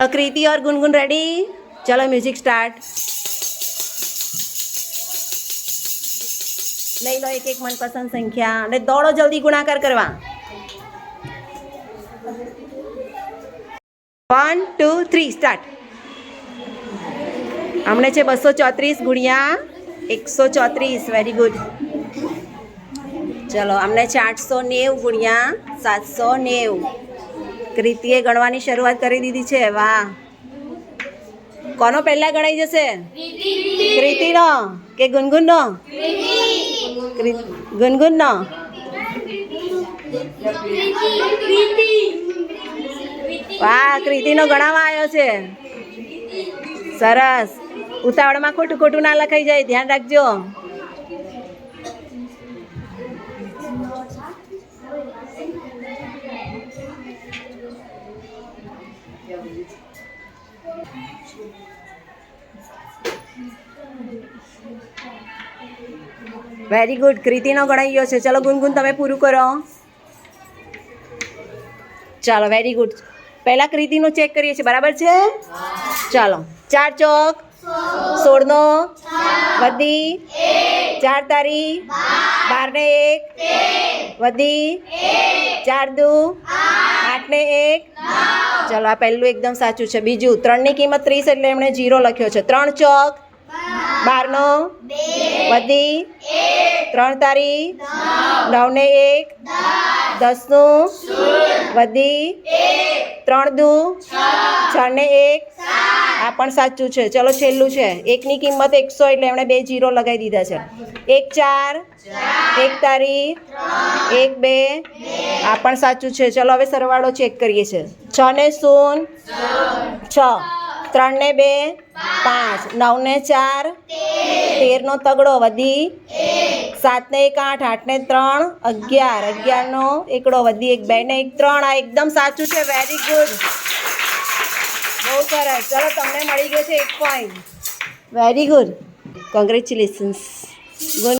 कृति और गुनगुन रेडी चलो music start લઈ લો એક એક મનપસંદ સંખ્યા અને દોડો જલ્દી ગુણાકાર કરવા વન ટુ થ્રી સ્ટાર્ટ હમણે છે બસો ચોત્રીસ ગુણ્યા એકસો ચોત્રીસ વેરી ગુડ ચલો અમને છે આઠસો નેવું ગુણ્યા સાતસો નેવું કૃતિએ ગણવાની શરૂઆત કરી દીધી છે, વાહ. કોનો પહેલા ગણાઈ જશે? કૃતિનો કે ગુનગુનનો? ગુનગુનનો? વાહ, કૃતિનો ગણાવા આવ્યો છે. સરસ. ઉતાવળમાં ખોટું ખોટું ના લખાઈ જાય, ધ્યાન રાખજો. વેરી ગુડ કૃતિનો ગણાઈ ગયો છે. ચલો, ગુનગુન, તમે પૂરું કરો. ચાલો વેરી ગુડ પહેલા કૃતિનું ચેક કરીએ છીએ. બરાબર છે? ચાલો. ચાર ચોક. સોળનો. વધી. ચાર તારી. બાર ને એક. વધી. ચાર દુ. આઠ ને એક. ચલો, આ પહેલું એકદમ સાચું છે. બીજું, ત્રણની કિંમત ત્રીસ એટલે એમણે જીરો લખ્યો છે. ત્રણ ચોક, બારનો બધી ત્રણ તારી નવ ને એક, દસનું બધી ત્રણ દુ છ ને એક આ પણ સાચું છે. ચલો, છેલ્લું છે. એકની કિંમત એકસો એટલે એમણે બે જીરો લગાવી દીધા છે. એક ચાર, એક તારી, એક બે. આ પણ સાચું છે. ચલો, હવે સરવાળો ચેક કરીએ છીએ. છ ને શૂન, છ. ત્રણ ને બે, પાંચ. નવ ને ચાર તેરનો તગડો વધી. સાત ને એક આઠ આઠ ને ત્રણ. અગિયાર. અગિયારનો એકડો વધી. એક, બે ને એક, ત્રણ. આ એકદમ સાચું છે. વેરી ગુડ બહુ સરસ. ચલો તમને મળી ગયો છે એક point very good congratulations good